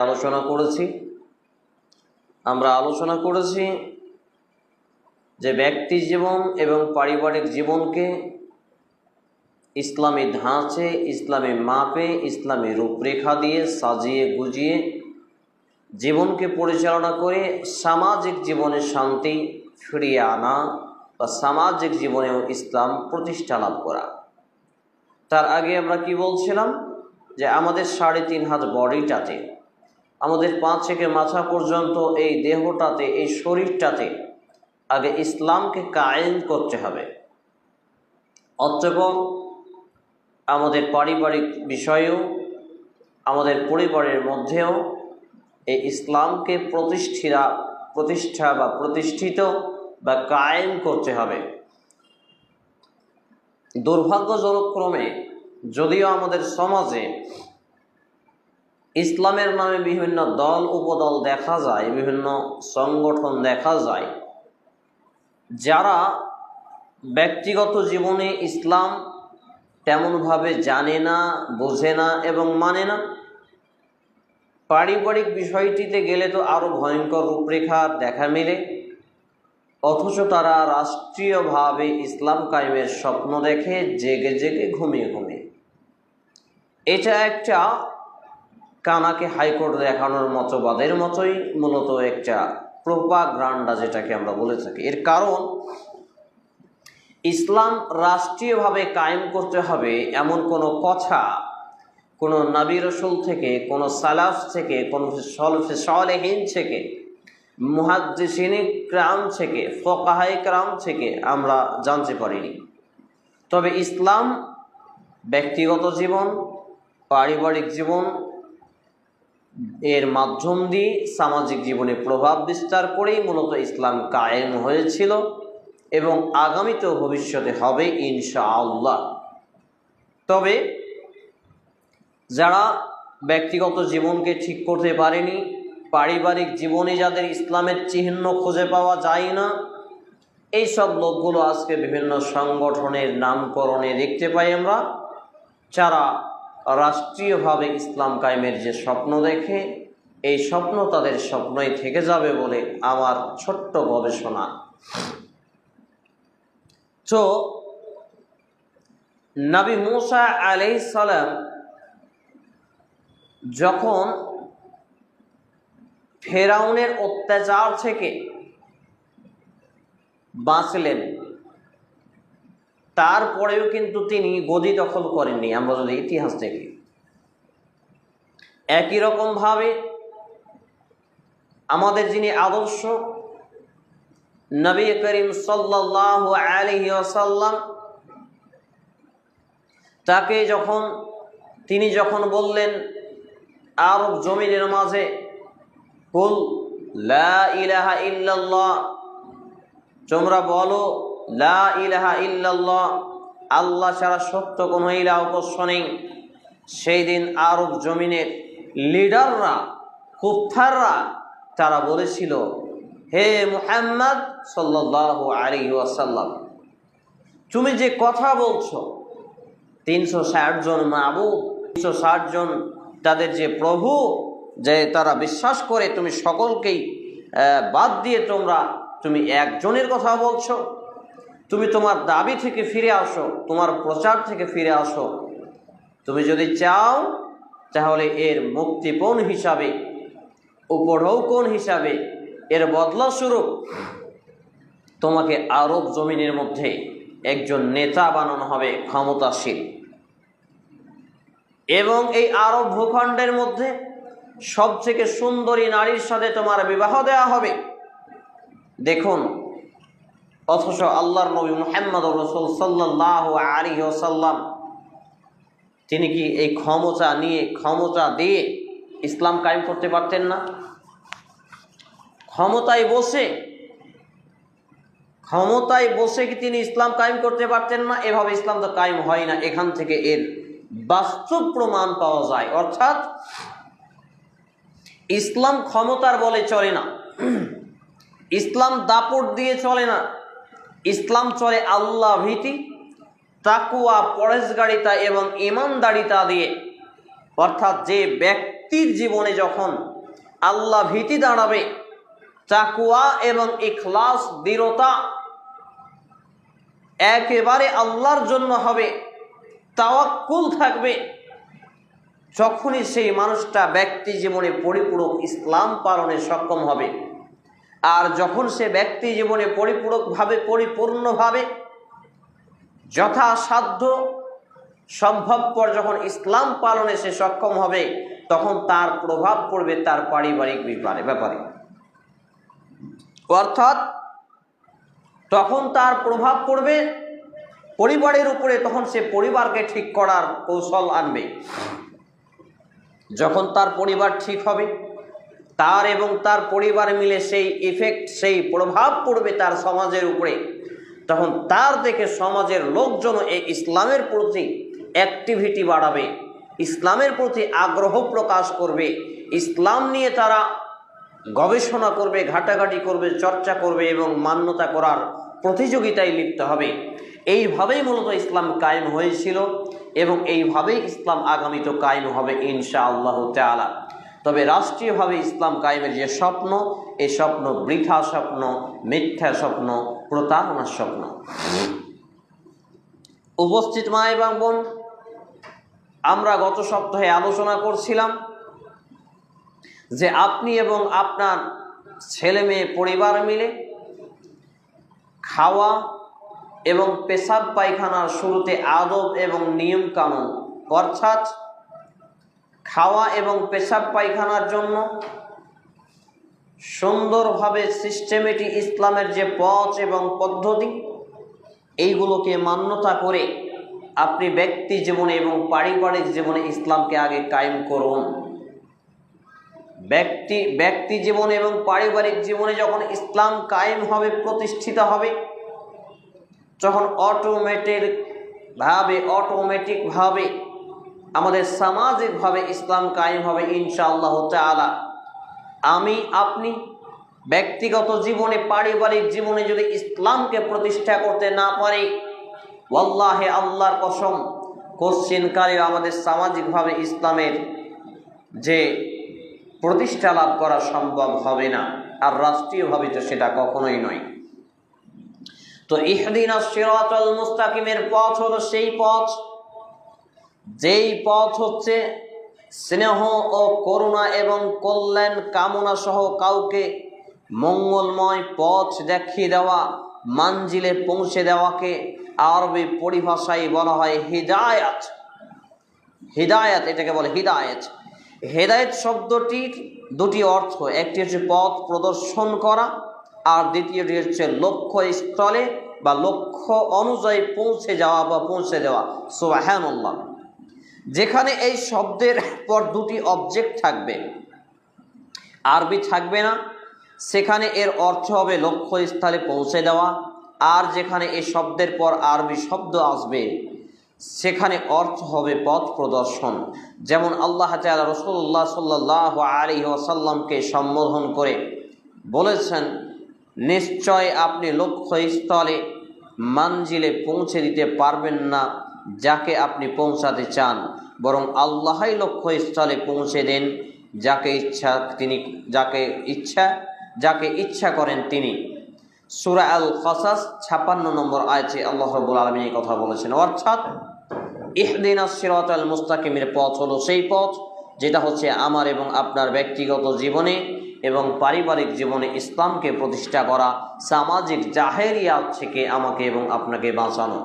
আলোচনা করেছি। আমরা আলোচনা করেছি যে ব্যক্তি জীবন এবং পারিবারিক জীবনকে ইসলামী ধাঁচে, ইসলামী মাপে, ইসলামী রূপরেখা দিয়ে সাজিয়ে গুজিয়ে জীবনকে পরিচালনা করে সামাজিক জীবনে শান্তি ফিরিয়ে আনা বা সামাজিক জীবনেও ইসলাম প্রতিষ্ঠা লাভ করা। তার আগে আমরা কি বলছিলাম? যে আমাদের সাড়ে তিন হাত বডিটাতে আমাদের পাঁচ থেকে মাথা পর্যন্ত এই দেহটাতে, এই শরীরটাতে আগে ইসলামকে কায়েম করতে হবে। অতঃপর আমাদের পারিবারিক বিষয়েও, আমাদের পরিবারের মধ্যেও এই ইসলামকে প্রতিষ্ঠিতা প্রতিষ্ঠা বা প্রতিষ্ঠিত বা কায়েম করতে হবে। দুর্ভাগ্যজনক ক্রমে যদিও আমাদের সমাজে ইসলামের নামে বিভিন্ন দল, উপদল দেখা যায়, বিভিন্ন সংগঠন দেখা যায়, যারা ব্যক্তিগত জীবনে ইসলাম তেমনভাবে জানে না, বোঝে না এবং মানে না। পারিবারিক বিষয়টিতে গেলে তো আরও ভয়ঙ্কর রূপরেখা দেখা মেলে, অথচ তারা রাষ্ট্রীয়ভাবে ইসলাম কায়েমের স্বপ্ন দেখে, জেগে জেগে ঘুমিয়ে ঘুমিয়ে। এটা একটা কানাকে হাইকোর্ট দেখানোর মতবাদের মতোই মূলত একটা প্রোপাগ্রান্ডা যেটাকে আমরা বলে থাকি। এর কারণ, ইসলাম রাষ্ট্রীয়ভাবে কায়েম করতে হবে এমন কোনো কথা কোনো নবী রসুল থেকে, কোনো সালাফ থেকে, কোনো সলফে সলেহীন থেকে, মুহাদ্দিসিনী ক্রাম থেকে ফকাহাই ক্রাম থেকে আমরা জানতে পারিনি। তবে ইসলাম ব্যক্তিগত জীবন, পারিবারিক জীবন এর মাধ্যম দিয়ে সামাজিক জীবনে প্রভাব বিস্তার করেই মূলত ইসলাম কায়েম হয়েছিল এবং আগামীতেও ভবিষ্যতে হবে ইনশাআল্লাহ। তবে যারা ব্যক্তিগত জীবনকে ঠিক করতে পারেনি, পারিবারিক জীবনে যাদের ইসলামের চিহ্ন খুঁজে পাওয়া যায় না এই সব লোকগুলো আজকে বিভিন্ন সংগঠনের নামকরণে দেখতে পাই আমরা, যারা রাষ্ট্রীয়ভাবে ইসলাম কায়েমের যে স্বপ্ন দেখে, এই স্বপ্ন তাদের স্বপ্নই থেকে যাবে বলে আমার ছোট্ট গবেষণা। তো, নবী মুসা আলাই সালাম যখন ফেরাউনের অত্যাচার থেকে বাঁচলেন তারপরেও কিন্তু তিনি গদি দখল করেননি। আমরা যদি ইতিহাস দেখি, একই রকমভাবে আমাদের যিনি আদর্শ, নবী করিম সাল্লাহ আলহি আসাল্লাম তাকে যখন, তিনি যখন বললেন আরব জমিনের মাঝে, কুল লা ইলাহা ইল্লাল্লাহ, তোমরা বলো লা ইলাহা ইল্লাল্লাহ, আল্লাহ ছাড়া সত্য কোনো ইলা উপাস্য নেই। সেই দিন আরব জমিনের লিডাররা কুফাররা তারা বলেছিল, হে মুহাম্মদ সাল্লাহ আলী ওয়াসাল্লাম, তুমি যে কথা বলছো, তিনশো ষাট জন মাবু তিনশো ষাট জন তাদের যে প্রভু, যে তারা বিশ্বাস করে, তুমি সকলকেই বাদ দিয়ে তোমরা, তুমি একজনের কথা বলছো। তুমি তোমার দাবি থেকে ফিরে আসো, তোমার প্রচার থেকে ফিরে আসো। তুমি যদি চাও, তাহলে এর মুক্তিপণ হিসাবে উপঢৌকন হিসাবে, এর বদলাস্বরূপ তোমাকে আরব জমিনের মধ্যে একজন নেতা বানানো হবে ক্ষমতাশীল। এবং এই আরব ভূখণ্ডের মধ্যে সব থেকে সুন্দরী নারীর সাথে তোমার বিবাহ দেওয়া হবে। দেখুন অথচ আল্লাহর নবী মোহাম্মদ রসুল সাল্লাহ আলী তিনি কি এই ক্ষমতা নিয়ে, ক্ষমতা দিয়ে ইসলাম কায়েম করতে পারতেন না? ক্ষমতায় বসে ক্ষমতায় বসে কি তিনি ইসলাম কায়েম করতে পারতেন না? এভাবে ইসলাম তো কায়েম হয় না। এখান থেকে এর বাস্তব প্রমাণ পাওয়া যায়। অর্থাৎ, ইসলাম ক্ষমতার বলে চলে না। ইসলাম দাপট দিয়ে চলে না। ইসলাম চলে আল্লাহ ভীতি, তাকুয়া পরেশগাড়িতা এবং ইমানদারিতা দিয়ে। অর্থাৎ যে ব্যক্তির জীবনে যখন আল্লাহ ভীতি দাঁড়াবে চাকুয়া এবং ইখলাস, দৃঢ়তা একেবারে আল্লাহর জন্য হবে, তাওয়াক্কুল থাকবে। যখনই সেই মানুষটা ব্যক্তি জীবনে পরিপূরক ইসলাম পালনে সক্ষম হবে। আর যখন সে ব্যক্তি জীবনে পরিপূরকভাবে, পরিপূর্ণভাবে যথাসাধ্য সম্ভবপর যখন ইসলাম পালনে সে সক্ষম হবে, তখন তার প্রভাব পড়বে তার পারিবারিক ব্যাপারে ব্যাপারে। অর্থাৎ তখন তার প্রভাব পড়বে, পরিবারের উপরে তখন সে পরিবারকে ঠিক করার কৌশল আনবে। যখন তার পরিবার ঠিক হবে তার এবং তার পরিবার মিলে সেই ইফেক্ট সেই প্রভাব পড়বে তার সমাজের উপরে। তখন তার দেখে সমাজের লোকজন এই ইসলামের প্রতি অ্যাক্টিভিটি বাড়াবে, ইসলামের প্রতি আগ্রহ প্রকাশ করবে, ইসলাম নিয়ে তারা গবেষণা করবে, ঘাটাঘাটি করবে, চর্চা করবে এবং মান্যতা করার প্রতিযোগিতায় লিপ্ত হবে। এইভাবেই মূলত ইসলাম কায়েম হয়েছিল এবং এইভাবেই ইসলাম আগামীতে কায়েম হবে ইনশা আল্লাহ তালা তবে রাষ্ট্রীয়ভাবে ইসলাম কায়েমের যে স্বপ্ন এই স্বপ্ন বৃথা স্বপ্ন, মিথ্যা স্বপ্ন, প্রতারণার স্বপ্ন। উপস্থিত মা এবং বোন, আমরা গত সপ্তাহে আলোচনা করছিলাম যে আপনি এবং আপনার ছেলে মেয়ে পরিবার মিলে খাওয়া এবং পেশাব পায়খানার শুরুতে আদব এবং নিয়মকানুন, অর্থাৎ খাওয়া এবং পেশাব পায়খানার জন্য সুন্দরভাবে সিস্টেমেটিক ইসলামের যে পথ এবং পদ্ধতি, এইগুলোকে মান্যতা করে আপনি ব্যক্তি জীবনে এবং পারিবারিক জীবনে ইসলামকে আগে কায়েম করুন। ব্যক্তি ব্যক্তি জীবনে এবং পারিবারিক জীবনে যখন ইসলাম কায়েম হবে, প্রতিষ্ঠিত হবে, যখন অটোমেটেড ভাবে অটোমেটিকভাবে আমাদের সামাজিকভাবে ইসলাম কায়েম হবে ইনশাআল্লাহ তালা আমি, আপনি ব্যক্তিগত জীবনে, পারিবারিক জীবনে যদি ইসলামকে প্রতিষ্ঠা করতে না পারি, ওয়াল্লাহে আল্লাহর কসম কোশ্চিনকালে আমাদের সামাজিকভাবে ইসলামের যে প্রতিষ্ঠা লাভ করা সম্ভব হবে না, আর রাষ্ট্রীয়ভাবে তো সেটা কখনোই নয়। তো ইহদিন সিরাতাল মুস্তাকিমের পথ হলো সেই পথ যেই পথ হচ্ছে স্নেহ ও করুণা এবং কল্যাণ কামনা সহ কাউকে মঙ্গলময় পথ দেখিয়ে দেওয়া, মানজিলে পৌঁছে দেওয়াকে আরবি পরিভাষায় বলা হয় হিদায়াত। হিদায়াত এটাকে বলে হিদায়াত। হেদায়ত শব্দটির দুটি অর্থ, একটি হচ্ছে পথ প্রদর্শন করা আর দ্বিতীয়টি হচ্ছে লক্ষ্য স্থলে বা লক্ষ্য অনুযায়ী পৌঁছে যাওয়া বা পৌঁছে দেওয়া। সোহানুল্লাহ যেখানে এই শব্দের পর দুটি অবজেক্ট থাকবে। আরবি থাকবে না, সেখানে এর অর্থ হবে লক্ষ্যস্থলে পৌঁছে দেওয়া, আর যেখানে এই শব্দের পর আরবি শব্দ আসবে, সেখানে অর্থ হবে পথ প্রদর্শন। যেমন আল্লাহ তালা রসুল্লাহ সাল্লাহ আলী ওসাল্লামকে সম্বোধন করে বলেছেন, নিশ্চয় আপনি লক্ষ্যস্থলে মানজিলে পৌঁছে দিতে পারবেন না যাকে আপনি পৌঁছাতে চান, বরং আল্লাহই লক্ষ্যস্থলে পৌঁছে দেন, যাকে ইচ্ছা তিনি, যাকে ইচ্ছা যাকে ইচ্ছা করেন তিনি। সুরা আল কসাস ছাপান্ন নম্বর আয়ছে আল্লাহ রবুল আলমী কথা বলেছেন। অর্থাৎ, ইহদিন সিরাত আল মুস্তাকিমের পথ হলো সেই পথ, যেটা হচ্ছে আমার এবং আপনার ব্যক্তিগত জীবনে এবং পারিবারিক জীবনে ইসলামকে প্রতিষ্ঠা করা, সামাজিক জাহেরিয়া থেকে আমাকে এবং আপনাকে বাঁচানো।